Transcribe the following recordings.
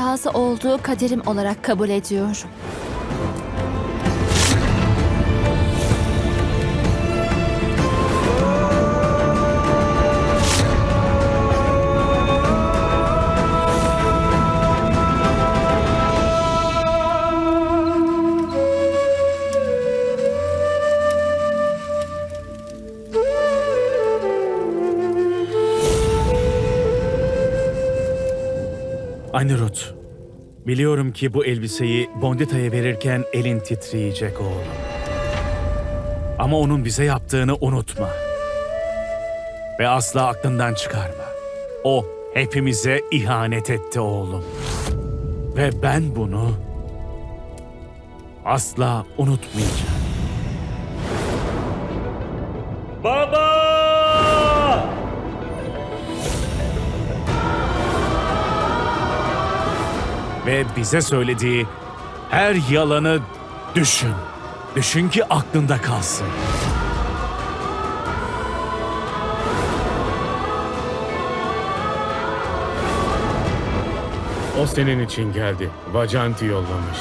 razı olduğu kaderim olarak kabul ediyorum. Anirut, biliyorum ki bu elbiseyi Bondita'ya verirken elin titreyecek oğlum. Ama onun bize yaptığını unutma. Ve asla aklından çıkarma. O hepimize ihanet etti oğlum. Ve ben bunu asla unutmayacağım. Ve bize söylediği her yalanı düşün. Düşün ki aklında kalsın. O senin için geldi. Vacanti yollamış.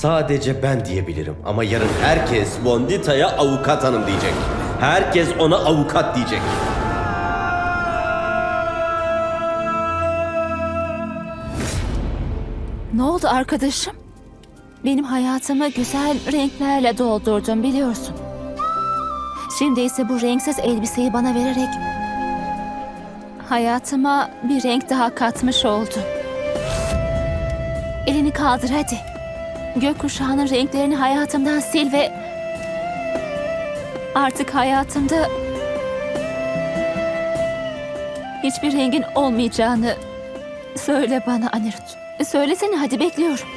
Sadece ben diyebilirim ama yarın herkes Bondita'ya avukat hanım diyecek. Herkes ona avukat diyecek. Ne oldu arkadaşım? Benim hayatımı güzel renklerle doldurdun biliyorsun. Şimdi ise bu renksiz elbiseyi bana vererek hayatıma bir renk daha katmış oldun. Elini kaldır hadi. Gökkuşağının renklerini hayatımdan sil ve artık hayatımda hiçbir rengin olmayacağını söyle bana Anirut. Söylesene hadi bekliyorum.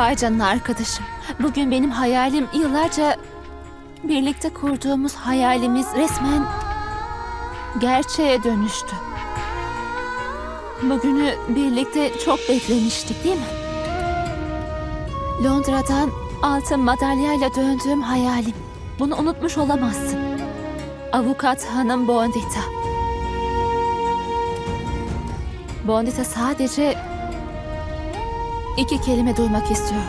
Vay arkadaşım. Bugün benim hayalim yıllarca birlikte kurduğumuz hayalimiz resmen gerçeğe dönüştü. Bugünü birlikte çok beklemiştik değil mi? Londra'dan altın madalyayla döndüğüm hayalim. Bunu unutmuş olamazsın. Avukat hanım Bondita. Bondita sadece İki kelime duymak istiyor.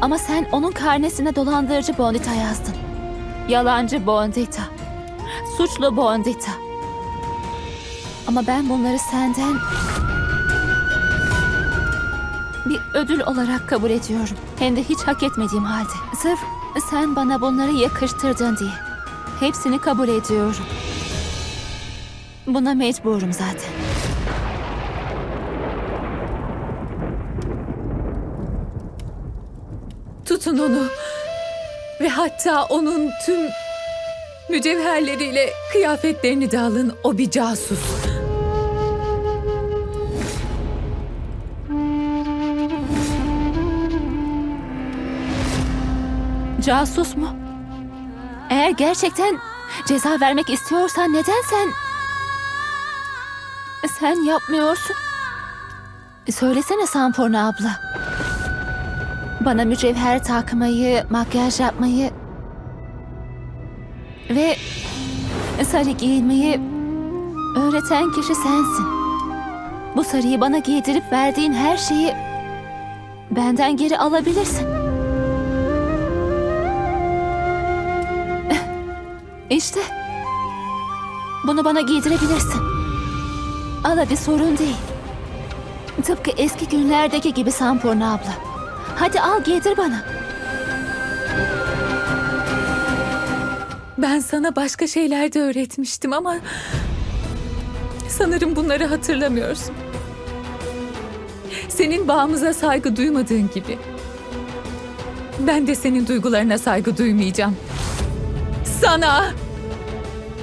Ama sen onun karnesine dolandırıcı Bondita yazdın. Yalancı Bondita. Suçlu Bondita. Ama ben bunları senden bir ödül olarak kabul ediyorum. Hem de hiç hak etmediğim halde. Sırf sen bana bunları yakıştırdın diye. Hepsini kabul ediyorum. Buna mecburum zaten. Tutun onu. Ve hatta onun tüm mücevherleriyle kıyafetlerini de alın. O bir casus. Casus mu? Eğer gerçekten ceza vermek istiyorsan neden sen... Sen yapmıyorsun? Söylesene Samporna abla. Bana mücevher takmayı, makyaj yapmayı ve sarı giyinmeyi Öğreten kişi sensin. Bu sarıyı bana giydirip verdiğin her şeyi benden geri alabilirsin. İşte. Bunu bana giydirebilirsin. Al hadi sorun değil. Tıpkı eski günlerdeki gibi Sampurna abla. Hadi al giydir bana. Ben sana başka şeyler de öğretmiştim ama sanırım bunları hatırlamıyorsun. Senin bağımıza saygı duymadığın gibi ben de senin duygularına saygı duymayacağım. Sana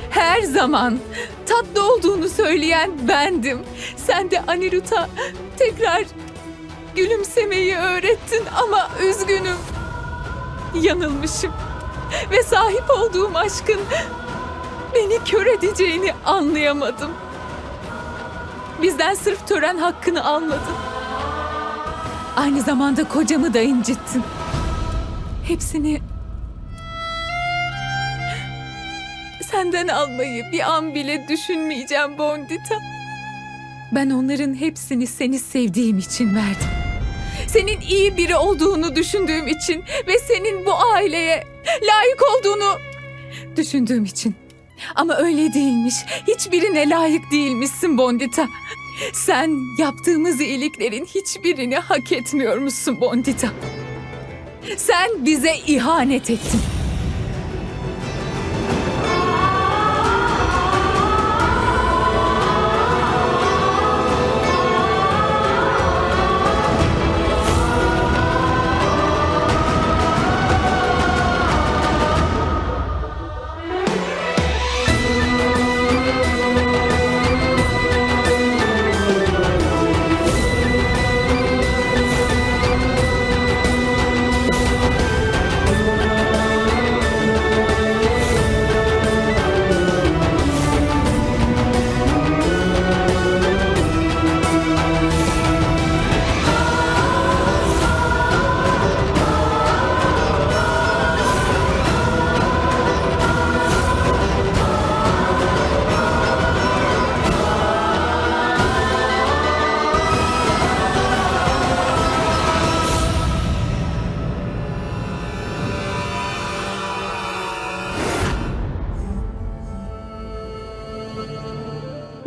her zaman tatlı olduğunu söyleyen bendim. Sen de Anirud'a tekrar gülümsemeyi öğrettin ama üzgünüm. Yanılmışım ve sahip olduğum aşkın beni kör edeceğini anlayamadım. Bizden sırf tören hakkını almadın. Aynı zamanda kocamı da incittin. Hepsini senden almayı bir an bile düşünmeyeceğim Bondita. Ben onların hepsini seni sevdiğim için verdim. Senin iyi biri olduğunu düşündüğüm için ve senin bu aileye layık olduğunu düşündüğüm için. Ama öyle değilmiş. Hiçbirine layık değilmişsin Bondita. Sen yaptığımız iyiliklerin hiçbirini hak etmiyormuşsun Bondita. Sen bize ihanet ettin.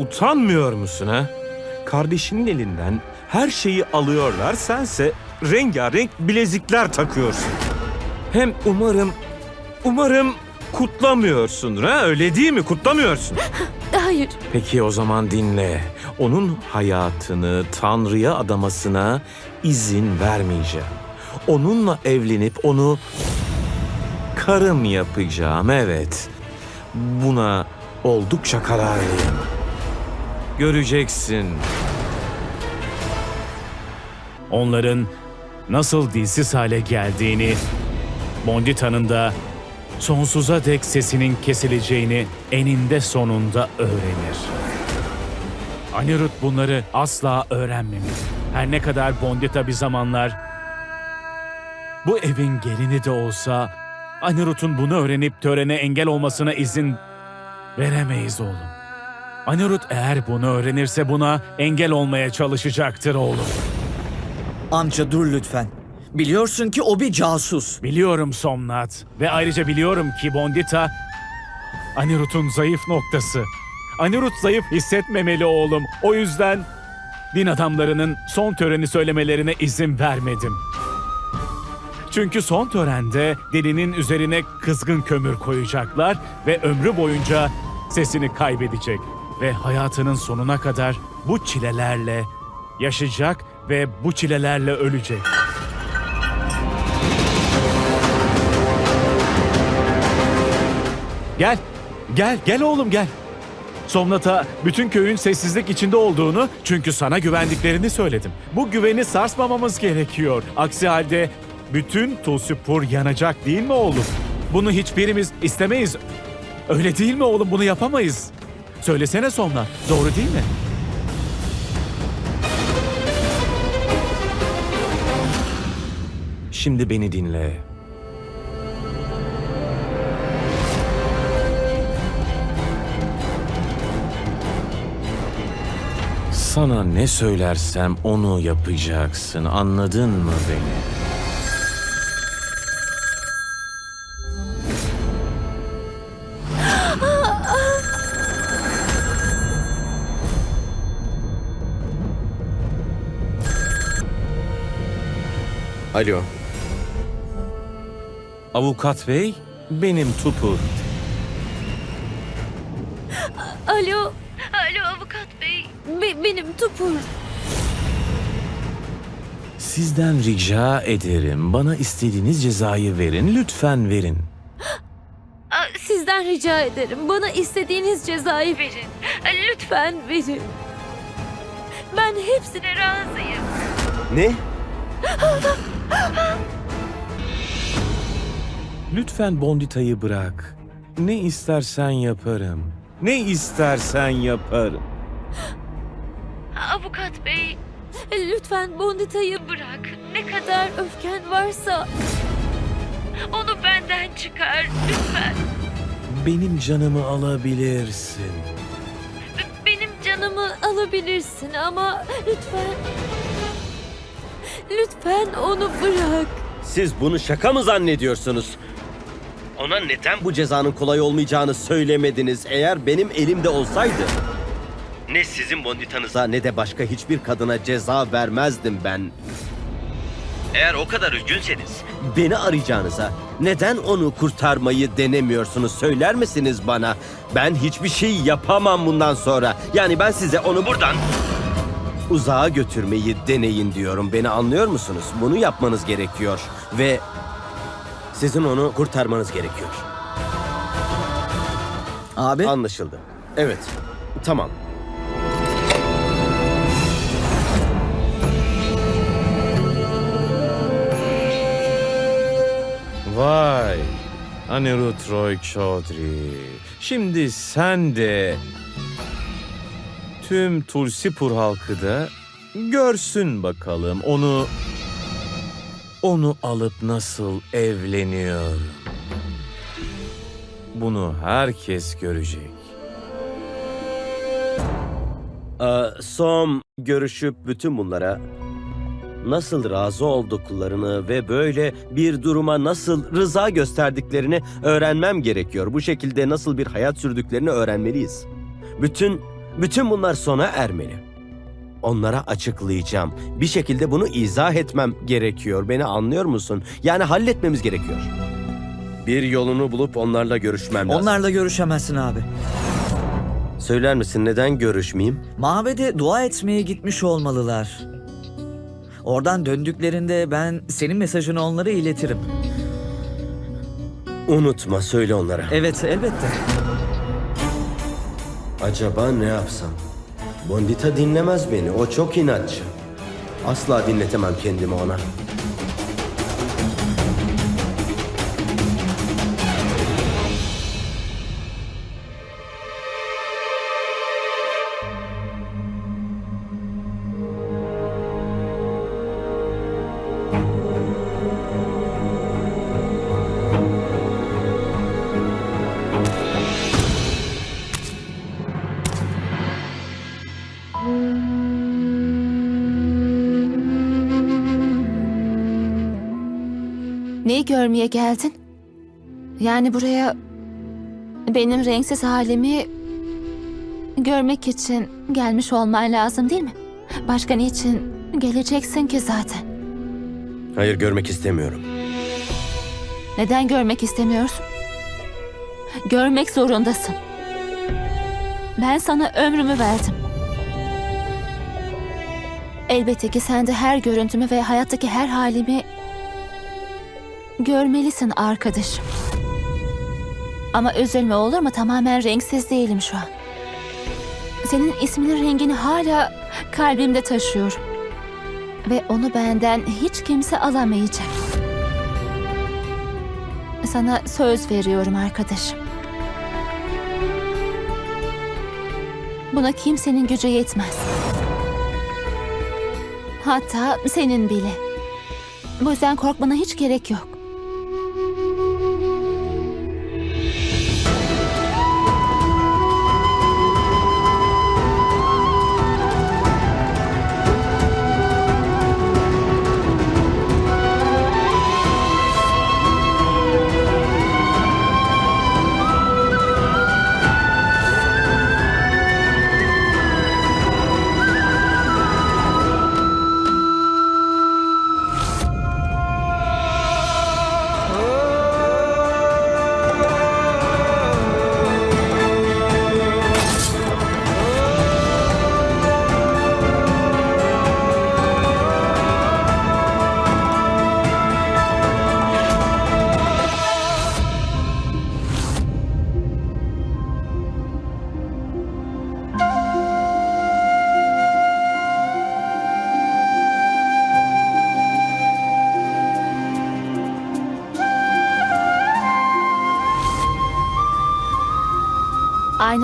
Utanmıyor musun ha? Kardeşinin elinden her şeyi alıyorlar, sense rengarenk bilezikler takıyorsun. Hem umarım, umarım kutlamıyorsundur ha? Öyle değil mi? Kutlamıyorsun. Hayır. Peki o zaman dinle. Onun hayatını Tanrı'ya adamasına izin vermeyeceğim. Onunla evlenip onu karım yapacağım, evet. Buna oldukça kararlıyım. Göreceksin. Onların nasıl dilsiz hale geldiğini, Bondita'nın da sonsuza dek sesinin kesileceğini eninde sonunda öğrenir. Anirudh bunları asla öğrenmemeli. Her ne kadar Bondita bir zamanlar bu evin gelini de olsa Anirudh'un bunu öğrenip törene engel olmasına izin veremeyiz oğlum. Anirudh eğer bunu öğrenirse buna engel olmaya çalışacaktır oğlum. Amca dur lütfen. Biliyorsun ki o bir casus. Biliyorum Somnat ve ayrıca biliyorum ki Bondita Anirudh'un zayıf noktası. Anirudh zayıf hissetmemeli oğlum. O yüzden din adamlarının son töreni söylemelerine izin vermedim. Çünkü son törende delinin üzerine kızgın kömür koyacaklar ve ömrü boyunca sesini kaybedecek. Ve hayatının sonuna kadar bu çilelerle yaşayacak ve bu çilelerle ölecek. Gel. Gel, gel oğlum gel. Somnat'a bütün köyün sessizlik içinde olduğunu çünkü sana güvendiklerini söyledim. Bu güveni sarsmamamız gerekiyor. Aksi halde bütün Tulsipur yanacak değil mi oğlum? Bunu hiçbirimiz istemeyiz. Öyle değil mi oğlum? Bunu yapamayız. Söylesene Somnat. Doğru değil mi? Şimdi beni dinle. Sana ne söylersem onu yapacaksın. Anladın mı beni? Alo. Avukat bey, benim Tupur. Alo. Alo avukat bey. Be- benim Tupur. Sizden rica ederim. Bana istediğiniz cezayı verin. Lütfen verin. Sizden rica ederim. Bana istediğiniz cezayı verin. Lütfen verin. Ben hepsine razıyım. Ne? Lütfen Bondita'yı bırak. Ne istersen yaparım. Ne istersen yaparım. Avukat bey, lütfen Bondita'yı bırak. Ne kadar öfken varsa onu benden çıkar lütfen. Benim canımı alabilirsin. Benim canımı alabilirsin ama lütfen lütfen onu bırak. Siz bunu şaka mı zannediyorsunuz? Ona neden bu cezanın kolay olmayacağını söylemediniz eğer benim elimde olsaydı? Ne sizin bonditanıza ne de başka hiçbir kadına ceza vermezdim ben. Eğer o kadar üzgünseniz beni arayacağınıza neden onu kurtarmayı denemiyorsunuz söyler misiniz bana? Ben hiçbir şey yapamam bundan sonra. Yani ben size onu buradan uzağa götürmeyi deneyin diyorum. Beni anlıyor musunuz? Bunu yapmanız gerekiyor ve sizin onu kurtarmanız gerekiyor. Abi Anlaşıldı. Evet. Tamam. Vay. Anirudh Roy Chaudhry. Şimdi sen de tüm Tulsipur halkı da görsün bakalım onu onu alıp nasıl evleniyor. Bunu herkes görecek. Ee, Som görüşüp bütün bunlara nasıl razı olduklarını ve böyle bir duruma nasıl rıza gösterdiklerini öğrenmem gerekiyor. Bu şekilde nasıl bir hayat sürdüklerini öğrenmeliyiz. Bütün bütün bunlar sona ermeli. Onlara açıklayacağım. Bir şekilde bunu izah etmem gerekiyor. Beni anlıyor musun? Yani halletmemiz gerekiyor. Bir yolunu bulup onlarla görüşmem lazım. onlarla görüşemezsin abi. Söyler misin neden görüşmeyeyim? Mabede dua etmeye gitmiş olmalılar. Oradan döndüklerinde ben senin mesajını onlara iletirim. Unutma söyle onlara. Evet elbette. Acaba ne yapsam? Bondita dinlemez beni. O çok inatçı. Asla dinletemem kendimi ona. Neyi görmeye geldin? Yani buraya benim renksiz halimi görmek için gelmiş olman lazım değil mi? Başka niçin geleceksin ki zaten? Hayır görmek istemiyorum. Neden görmek istemiyorsun? Görmek zorundasın. Ben sana ömrümü verdim. Elbette ki sen de her görüntümü ve hayattaki her halimi görmelisin arkadaşım. Ama üzülme olur mu? Tamamen renksiz değilim şu an. Senin isminin rengini hala kalbimde taşıyorum. Ve onu benden hiç kimse alamayacak. Sana söz veriyorum arkadaşım. Buna kimsenin gücü yetmez. Hatta senin bile. Bu yüzden korkmana hiç gerek yok.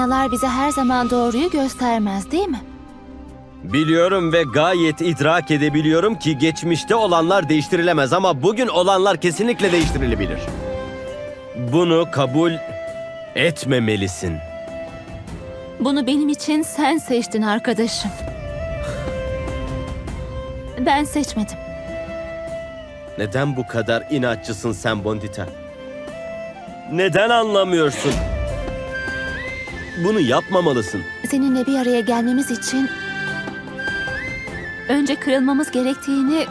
Aynalar bize her zaman doğruyu göstermez değil mi? Biliyorum ve gayet idrak edebiliyorum ki geçmişte olanlar değiştirilemez ama bugün olanlar kesinlikle değiştirilebilir. Bunu kabul etmemelisin. Bunu benim için sen seçtin arkadaşım. Ben seçmedim. Neden bu kadar inatçısın sen Bondita? Neden anlamıyorsun? Bunu yapmamalısın. Seninle bir araya gelmemiz için önce kırılmamız gerektiğini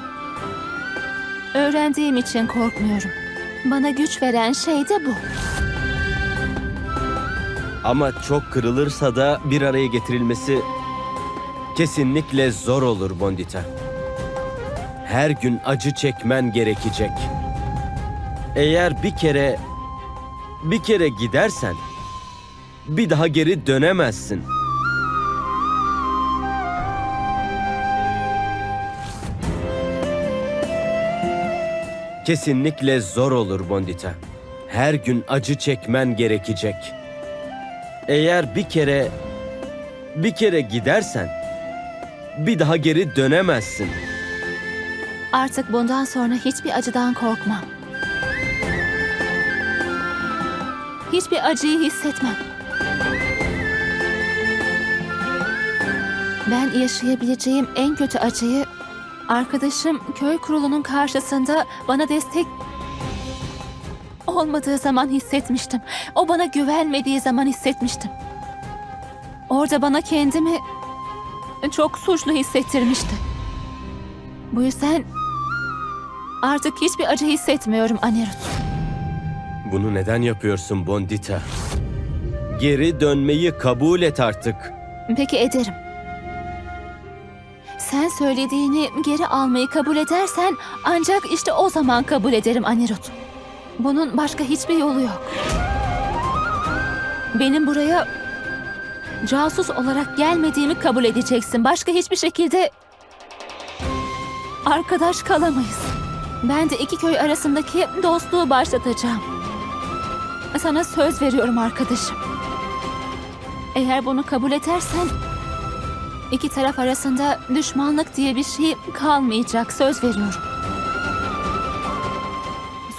öğrendiğim için korkmuyorum. Bana güç veren şey de bu. Ama çok kırılırsa da bir araya getirilmesi kesinlikle zor olur Bondita. Her gün acı çekmen gerekecek. Eğer bir kere bir kere gidersen bir daha geri dönemezsin. Kesinlikle zor olur Bondita. Her gün acı çekmen gerekecek. Eğer bir kere bir kere gidersen bir daha geri dönemezsin. Artık bundan sonra hiçbir acıdan korkmam. Hiçbir acıyı hissetmem. Ben yaşayabileceğim en kötü acıyı arkadaşım köy kurulunun karşısında bana destek olmadığı zaman hissetmiştim. O bana güvenmediği zaman hissetmiştim. Orada bana kendimi çok suçlu hissettirmişti. Bu yüzden artık hiçbir acı hissetmiyorum Anirudh. Bunu neden yapıyorsun Bondita? Geri dönmeyi kabul et artık. Peki ederim. Sen söylediğini geri almayı kabul edersen ancak işte o zaman kabul ederim Anirudh. Bunun başka hiçbir yolu yok. Benim buraya casus olarak gelmediğimi kabul edeceksin. Başka hiçbir şekilde arkadaş kalamayız. Ben de iki köy arasındaki dostluğu başlatacağım. Sana söz veriyorum arkadaşım. Eğer bunu kabul edersen iki taraf arasında düşmanlık diye bir şey kalmayacak. Söz veriyorum.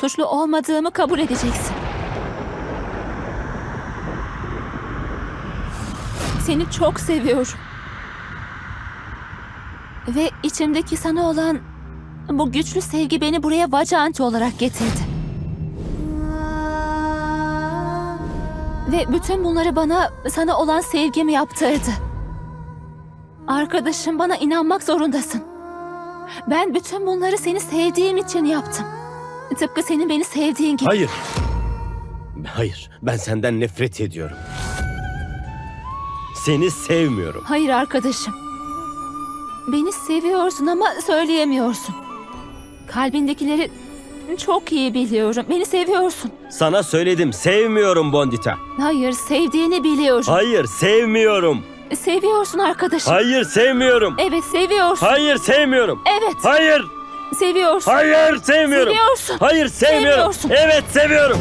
Suçlu olmadığımı kabul edeceksin. Seni çok seviyorum. Ve içimdeki sana olan bu güçlü sevgi beni buraya Vacanti olarak getirdi. Ve bütün bunları bana sana olan sevgimi yaptırdı. Arkadaşım bana inanmak zorundasın. Ben bütün bunları seni sevdiğim için yaptım. Tıpkı senin beni sevdiğin gibi. Hayır. Hayır, ben senden nefret ediyorum. Seni sevmiyorum. Hayır arkadaşım. Beni seviyorsun ama söyleyemiyorsun. Kalbindekileri çok iyi biliyorum. Beni seviyorsun. Sana söyledim, sevmiyorum Bondita. Hayır, sevdiğini biliyorum. Hayır, sevmiyorum. Seviyorsun arkadaşım. Hayır, sevmiyorum. Evet, seviyorsun. Hayır, sevmiyorum. Evet, Hayır, seviyorsun. hayır, sevmiyorum. Seviyorsun. Hayır, sevmiyorum. Seviyorsun. Evet, seviyorum.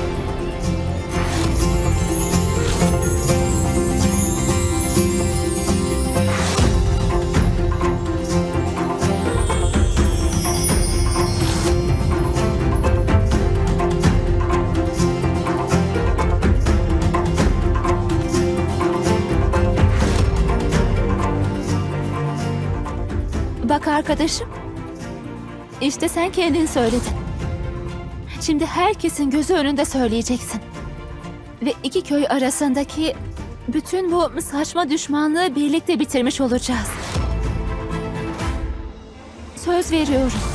Arkadaşım. İşte sen kendin söyledin. Şimdi herkesin gözü önünde söyleyeceksin. Ve iki köy arasındaki bütün bu saçma düşmanlığı birlikte bitirmiş olacağız. Söz veriyorum.